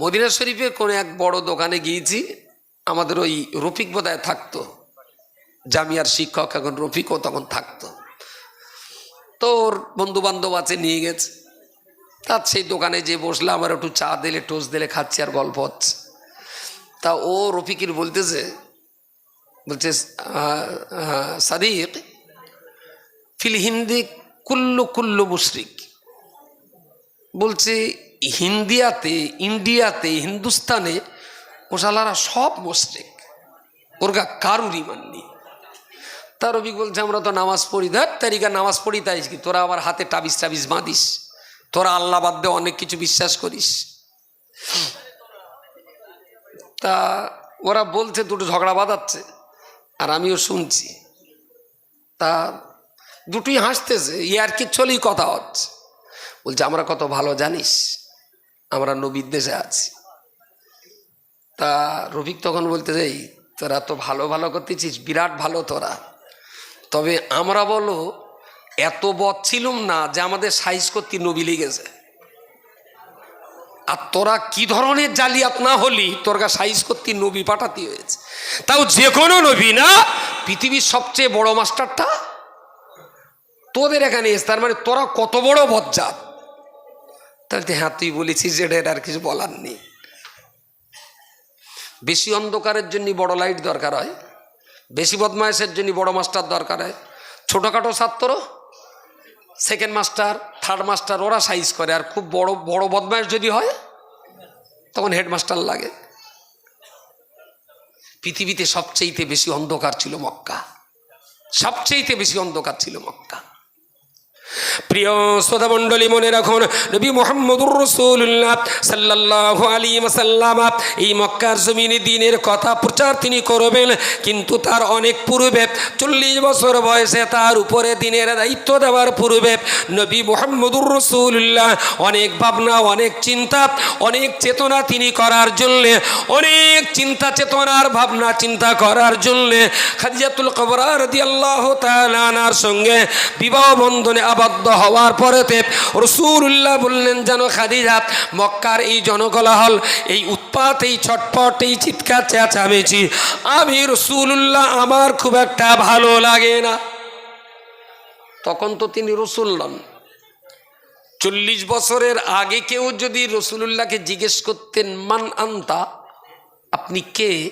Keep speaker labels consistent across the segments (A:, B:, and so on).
A: Medina শরীফে কোনো এক বড় দোকানে গিয়েছি, আমাদের ওই রফিক বোধহয় থাকতো। জামিয়ার শিক্ষক এখন রফিকও তখন থাকতো। তো ওর বন্ধু বান্ধব আছে, নিয়ে গেছে। তার সেই দোকানে যে বসলে আমার একটু চা দিলে, টোস্ট দিলে খাচ্ছি আর গল্প হচ্ছে। তা ও রফিকির বলতেছে, বলছে সাদিক, ফিল হিন্দি কুল্লু কুল্লু মুশরিক। বলছে হিন্দিয়াতে, ইন্ডিয়াতে, হিন্দুস্তানে ওসালারা সব মুশরিক। ওরগা কারুর ইমান নেই। তার রবি বলছে, আমরা তো নামাজ পড়ি। ধর তারিকা নামাজ পড়ি, তাই কি? তোরা আবার হাতে টাবিস টাবিস বাঁধিস। তোরা আল্লাহ বাদ দিয়ে অনেক কিছু বিশ্বাস করিস। তা ওরা বলছে, দুটো ঝগড়া বাঁধাচ্ছে। আর আমিও শুনছি। তা দুটোই হাসতেছে, ইয়ার কি চলেই কথা হচ্ছে? বলছে, আমরা কত ভালো জানিস। আমরা নবীর দেশে আছি। তা রফিক তখন বলতে যাই তোরা তো ভালো ভালো করতেছিস, বিরাট ভালো তোরা। তবে আমরা বলো, এত বদ ছিলুম না যে আমাদের সাইজ করতে নবী লেগেছে। আর তোরা কি ধরনের জালিয়াত না হলি, তোর সাইজ করতে নবী পাঠাতে হয়েছে। তাও যে কোনো নবী না, পৃথিবীর সবচেয়ে বড় মাস্টারটা তোদের এখানে এসে, তার মানে তোরা কত বড় বজ্জাত তাহলে হ্যাঁ তুই বলেছিস যে এটা আর কিছু বলার নেই। বেশি অন্ধকারের জন্য বড় লাইট দরকার হয়। বেশি বদমাইশের জন্য বড় মাস্টার দরকার হয়। ছোটোখাটো ছাত্র সেকেন্ড মাস্টার থার্ড মাস্টার ওরা সাইজ করে। আর খুব বড় বড় বদমাইশ যদি হয়, তখন হেডমাস্টার লাগে। পৃথিবীতে সবচেয়েতে বেশি অন্ধকার ছিল মক্কা। সবচেয়েতে বেশি অন্ধকার ছিল মক্কা। প্রিয় শ্রোতা মণ্ডলী, মনে রাখুন, নবী মোহাম্মদুর রসুল্লাহ সাল্লাহ আলী মাসাল্লাম এই মক্কার জমিনে দিনের কথা প্রচার তিনি করবেন, কিন্তু তার অনেক পূর্বে, চল্লিশ বছর বয়সে তার উপরে দিনের দায়িত্ব দেওয়ার পূর্বে নবী মোহাম্মদুর রসুল্লাহ অনেক ভাবনা, অনেক চিন্তা, অনেক চেতনা তিনি করার জন্যে, অনেক চিন্তা চেতনার ভাবনা চিন্তা করার জন্যে খাদিজাতুল কবরার দি আল্লাহ তালানার সঙ্গে বিবাহ বন্ধনে আবদ্ধ হওয়ার পরেতে রসুল্লাহ বললেন যেন খাদিজা, মক্কার এই জনকলাহল, এই উৎপাত, এই ছটপট, এই চিৎকার চেঁচামেচি, আমি রসুল্লাহ আমার খুব একটা ভালো লাগে না। তখন তো তিনি রসুল নন। চল্লিশ বছরের আগে কেউ যদি রসুলুল্লাহকে জিজ্ঞেস করতেন, মান আন্তা? আপনি কে?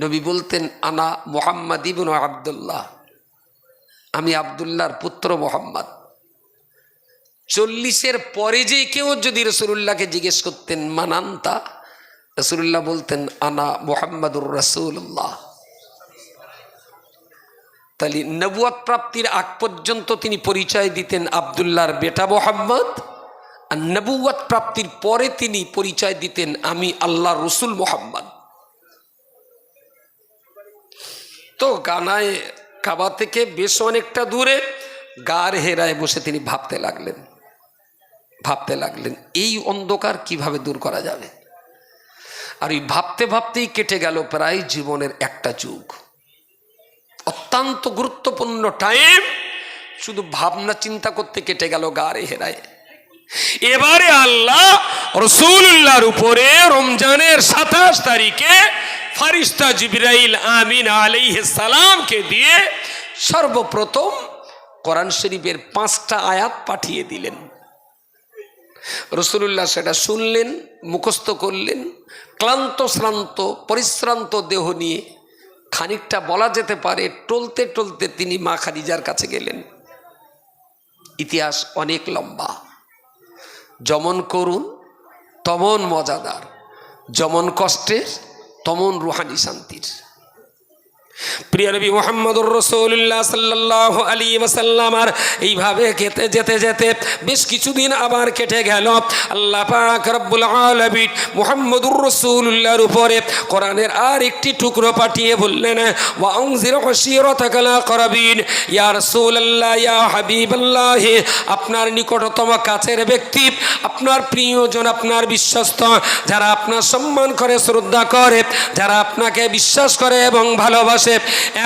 A: নবী বলতেন, আনা মোহাম্মদ ইবন আবদুল্লাহ। আমি আবদুল্লাহর পুত্র মোহাম্মদ। চল্লিশের পরে যে কেউ যদি রসুল্লাহকে জিজ্ঞেস করতেন মানান্তা রসুল্লাহ বলতেন, আনা মোহাম্মদুর রসুল্লাহ তাহলে নবুয়াত প্রাপ্তির আগ পর্যন্ত তিনি পরিচয় দিতেন আবদুল্লাহর বেটা মোহাম্মদ, আর নবুয়াত প্রাপ্তির পরে তিনি পরিচয় দিতেন আমি আল্লাহ রসুল মোহাম্মদ। তো গানায় কাবা থেকে বেশ অনেকটা দূরে গার হেরায় বসে তিনি ভাবতে লাগলেন। ভাবতে লাগলেন, এই অন্ধকার কীভাবে দূর করা যাবে? আর এই ভাবতে ভাবতেই কেটে গেল প্রায় জীবনের একটা যুগ। অত্যন্ত গুরুত্বপূর্ণ টাইম শুধু ভাবনা চিন্তা করতে কেটে গেল গারে হেরায়। এবারে আল্লাহ রসুল্লাহর উপরে রমজানের সাতাশ তারিখে ফারিস্তা জিবরাইল আমিন সালামকে দিয়ে সর্বপ্রথম কোরআন শরীফের পাঁচটা আয়াত পাঠিয়ে দিলেন। রসুল্লাহ সেটা শুনলেন, মুখস্থ করলেন, ক্লান্ত, শ্রান্ত, পরিশ্রান্ত দেহ নিয়ে খানিকটা বলা যেতে পারে, টলতে টলতে তিনি মা খাদিজার কাছে গেলেন। ইতিহাস অনেক লম্বা। যমন করুন, তমন মজাদার। যমন কষ্টের, তমন রুহানি শান্তির। প্রিয় নবী মোহাম্মদুর রসুল্লাহ সাল্লাহ আলী ওসাল্লামার এইভাবে খেতে যেতে যেতে বেশ কিছুদিন আবার কেটে গেল। আল্লাহ পাক রব্বুল আলমিন মোহাম্মদুর রসুল্লাহর উপরে কোরআনের আর একটি টুকরো পাঠিয়ে বললেন হসিরতাকালা করবিন, ইয়া ইয়া আপনার নিকটতম কাছের ব্যক্তি, আপনার প্রিয়জন, আপনার বিশ্বস্ত, যারা আপনার সম্মান করে, শ্রদ্ধা করে, যারা আপনাকে বিশ্বাস করে এবং ভালোবাসে বসে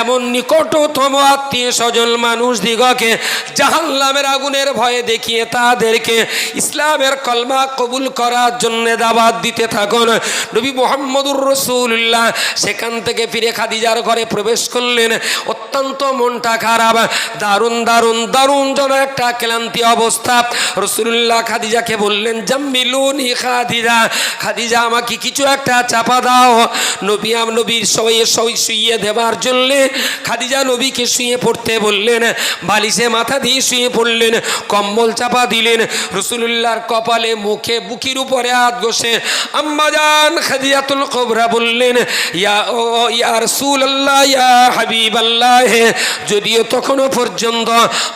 A: এমন নিকটতম আত্মীয় স্বজন মানুষ দিগকে জাহান্নামের আগুনের ভয়ে দেখিয়ে তাদেরকে ইসলামের কলমা কবুল করার জন্য দাবাত দিতে থাকুন। নবী মোহাম্মদুর রসুল্লাহ সেখান থেকে ফিরে খাদিজার ঘরে প্রবেশ করলেন। অত্যন্ত মনটা খারাপ। দারুণ দারুণ দারুণ যেন একটা ক্লান্তি অবস্থা। রসুল্লাহ খাদিজাকে বললেন, জাম্মিলুনি খাদিজা খাদিজা আমাকে কিছু একটা চাপা দাও। নবী আম, নবীর সয়ে সই শুইয়ে দেবার জন্যে খাদিজা নবীকে শুয়ে পড়তে বললেন, বালিশে মাথা দিয়ে শুয়ে পড়লেন, কম্বল চাপা দিলেন রসুল্লাহর কপালে মুখে বুকির উপরে হাত বসে আম্মাজান খাদিজাতুল কবরা বললেন যদিও তখনও পর্যন্ত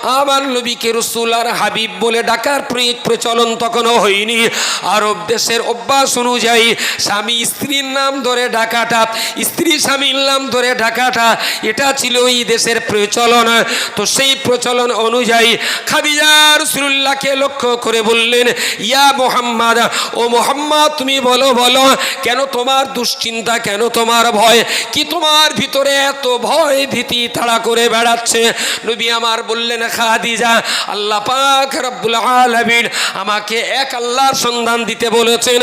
A: আমার নবীকে রসুল আর হাবিব বলে ডাকার প্রে- প্রচলন তখনও হয়নি। আরব দেশের অভ্যাস অনুযায়ী স্বামী স্ত্রীর নাম ধরে ডাকাটা, স্ত্রী স্বামীর নাম ধরে ডাকাটা এটা ছিল এই দেশের প্রচলন। তো সেই প্রচলন অনুযায়ী খাদিজা রসুল্লাহকে লক্ষ্য করে বললেন, ইয়া মোহাম্মদ, ও মোহাম্মদ, তুমি বলো বলো, কেন তোমার দুশ্চিন্তা, কেন তোমার ভয়? কি তোমার ভিতরে এত ভয় ভীতি তাড়া করে বেড়াচ্ছে? নবী আমার বললেন, খাদিজা, আল্লাহ পাক রব্বুল আলামিন আমাকে এক আল্লাহর সন্ধান দিতে বলেছেন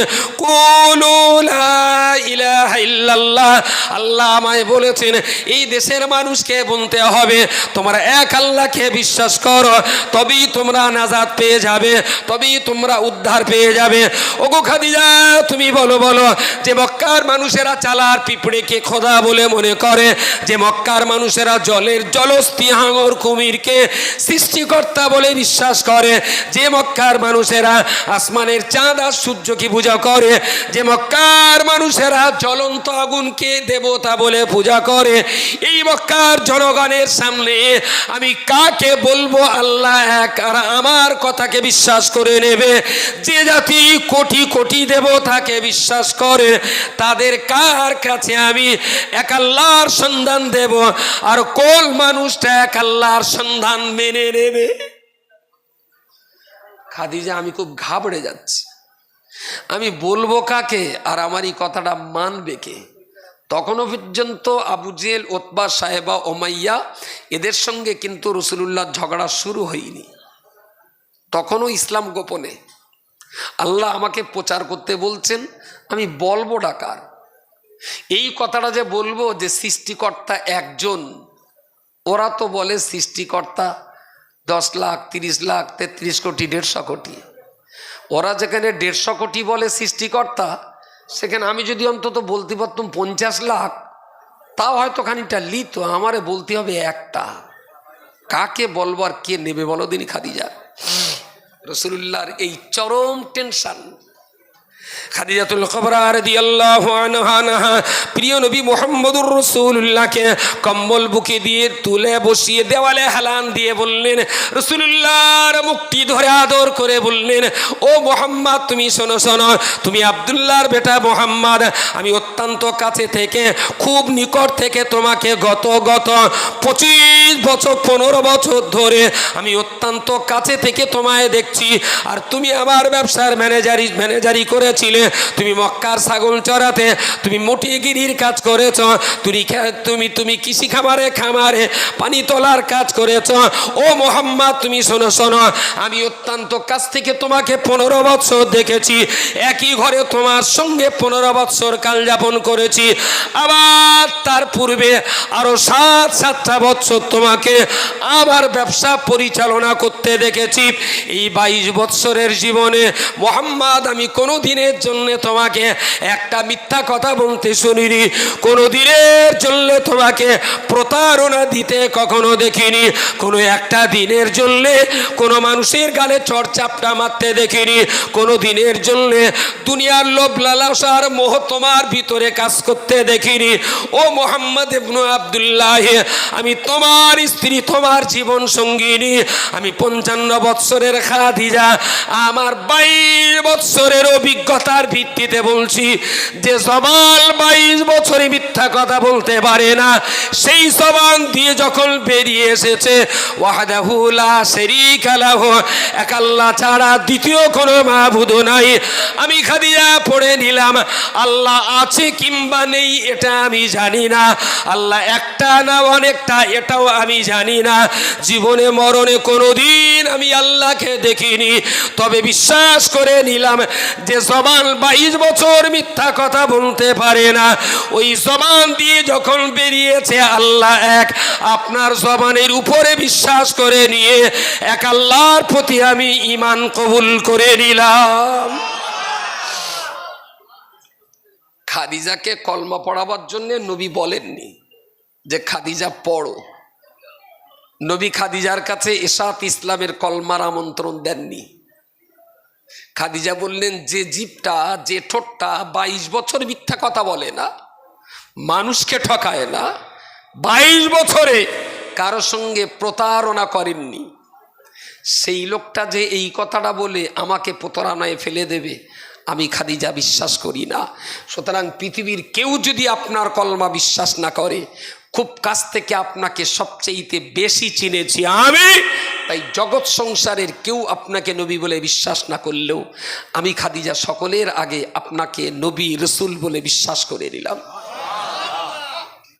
A: ইল্লাল্লাহ। আল্লাহ আমায় বলেছেন এই দেশের মানুষকে বলতে হবে, তোমরা এক আল্লাহকে বিশ্বাস করো, তবেই তোমরা নাজাদ পেয়ে যাবে, তবেই তোমরা উদ্ধার পেয়ে যাবে। ওগো খাদিজা, তুমি বলো বলো, যে মক্কার মানুষেরা চালার পিঁপড়েকে খোদা বলে মনে করে, যে মক্কার মানুষেরা জলের জলস্থি হাঙর কুমিরকে সৃষ্টিকর্তা বলে বিশ্বাস করে, যে মক্কার মানুষেরা আসমানের চাঁদ আর সূর্যকে পূজা করে, যে মক্কার মানুষেরা জ্বলন্ত আগুনকে দেবতা বলে পূজা করে এই মক্কার জনগণের সামনে আমি কাকে বলব আল্লাহ এক আর আমার কথাকে বিশ্বাস করে নেবে। যে জাতি কোটি কোটি দেবতাকে বিশ্বাস করে, তাদের কার কাছে আমি এক আল্লাহর সন্ধান দেব? আর কোন মানুষটা এক আল্লাহর সন্ধান মেনে নেবে? খাদিজা, আমি খুব ঘাবড়ে যাচ্ছি। আমি বলব কাকে? আর আমার এই কথাটা মানবে কে? তখনও পর্যন্ত আবু জেল ওতবা, সাহেবা, ওমাইয়া এদের সঙ্গে কিন্তু রসুলুল্লাহ ঝগড়া শুরু হয়নি। তখনও ইসলাম গোপনে। আল্লাহ আমাকে প্রচার করতে বলছেন, আমি বলব ডাকার এই কথাটা যে বলব যে সৃষ্টিকর্তা একজন, ওরা তো বলে সৃষ্টিকর্তা দশ লাখ, তিরিশ লাখ, তেত্রিশ কোটি, দেড়শো কোটি। ওরা যেখানে দেড়শো কোটি বলে সৃষ্টিকর্তা সেখানে আমি যদি অন্তত বলতে পারতাম পঞ্চাশ লাখ, তাও হয়তো খানিকটা লিত, আমারে বলতে হবে একটা। কাকে বলবার কে নেবে বলো দিনই খাদিজা? রসুল্লাহর এই চরম টেনশন। খাদিজাতুল খবরা রাদিয়াল্লাহু আনহা নাহা প্রিয় নবী মুহাম্মদুর রাসূলুল্লাহকে কম্বল বুকে দিয়ে তুলে বসিয়ে দেওয়ালে হেলান দিয়ে বললেন, রাসূলুল্লাহর মুক্তি ধরে আদর করে বললেন, ও মোহাম্মদ, তুমি শোনো শোনো, তুমি আব্দুল্লাহর বেটা মোহাম্মদ, আমি অত্যন্ত কাছে থেকে, খুব নিকট থেকে তোমাকে গত গত পঁচিশ বছর, পনেরো বছর ধরে আমি অত্যন্ত কাছে থেকে তোমায় দেখছি, আর তুমি আমার ব্যবসার ম্যানেজারি ম্যানেজারি করেছিলে? তুমি মক্কার ছাগল চড়াতে, তুমি মোটিগিরির কাজ করেছ, তুমি তুমি তুমি কৃষি খামারে খামারে পানি তোলার কাজ করেছ। ও মোহাম্মদ, তুমি শোনো শোনো, আমি অত্যন্ত কাছ থেকে তোমাকে পনেরো বৎসর দেখেছি। একই ঘরে তোমার সঙ্গে পনেরো বৎসর কাল যাপন করেছি। আবার তার পূর্বে আরও সাত, সাতটা বৎসর তোমাকে আবার ব্যবসা পরিচালনা করতে দেখেছি। এই বাইশ বৎসরের জীবনে মোহাম্মদ, আমি কোনো দিনের জন্য তোমাকে একটা মিথ্যা কথা বলতে শুনিনি। কোনো দিনের জন্য তোমাকে প্রতারণা দিতে কখনো দেখিনি। কোনো একটা দিনের জন্য কোনো মানুষের গালে চড়চাপটা মারতে দেখিনি। কোনো দিনের জন্য দুনিয়ার লোভ লালাসার মোহ তোমার ভিতরে কাজ করতে দেখিনি। ও মোহাম্মদ ইবনু আবদুল্লাহ, আমি তোমার স্ত্রী, তোমার জীবন সঙ্গিনী। আমি পঞ্চান্ন বৎসরের খাদিজা। আমার বাইশ বৎসরের অভিজ্ঞতা কথার ভিত্তিতে বলছি যে সবাল বাইশ বছরে মিথ্যা কথা বলতে পারে না। সেই সবান দিয়ে যখন বেরিয়ে এসেছে ছাড়া দ্বিতীয় কোনো নাই। আমি খাদিজা পড়ে নিলাম, আল্লাহ আছে কিংবা নেই এটা আমি জানি না। আল্লাহ একটা না অনেকটা এটাও আমি জানি না। জীবনে মরণে কোনোদিন আমি আল্লাহকে দেখিনি। তবে বিশ্বাস করে নিলাম যে জবান বাইশ বছর মিথ্যা কথা বলতে পারে না। ওই জবান দিয়ে যখন বেরিয়েছে আল্লাহ এক আপনার জবানের উপরে বিশ্বাস করে নিয়ে এক আল্লাহর প্রতি আমি ইমান কবুল করে নিলাম। খাদিজাকে কলমা পড়াবার জন্য নবী বলেননি যে, খাদিজা, পড়ো। নবী খাদিজার কাছে এসাত ইসলামের কলমার আমন্ত্রণ দেননি। খাদিজা বললেন, যে জীবটা, যে ঠোঁটটা বাইশ বছর মিথ্যা কথা বলে না, মানুষকে ঠকায় না, বাইশ বছরে কারও সঙ্গে প্রতারণা করেননি। সেই লোকটা যে এই কথাটা বলে আমাকে প্রতারণায় ফেলে দেবে, আমি খাদিজা বিশ্বাস করি না। সুতরাং পৃথিবীর কেউ যদি আপনার কলমা বিশ্বাস না করে খুব কাছ থেকে আপনাকে সবচেয়েতে বেশি চিনেছি আমি। তাই জগৎ সংসারের কেউ আপনাকে নবী বলে বিশ্বাস না করলেও আমি খাদিজা সকলের আগে আপনাকে নবী রসুল বলে বিশ্বাস করে নিলাম।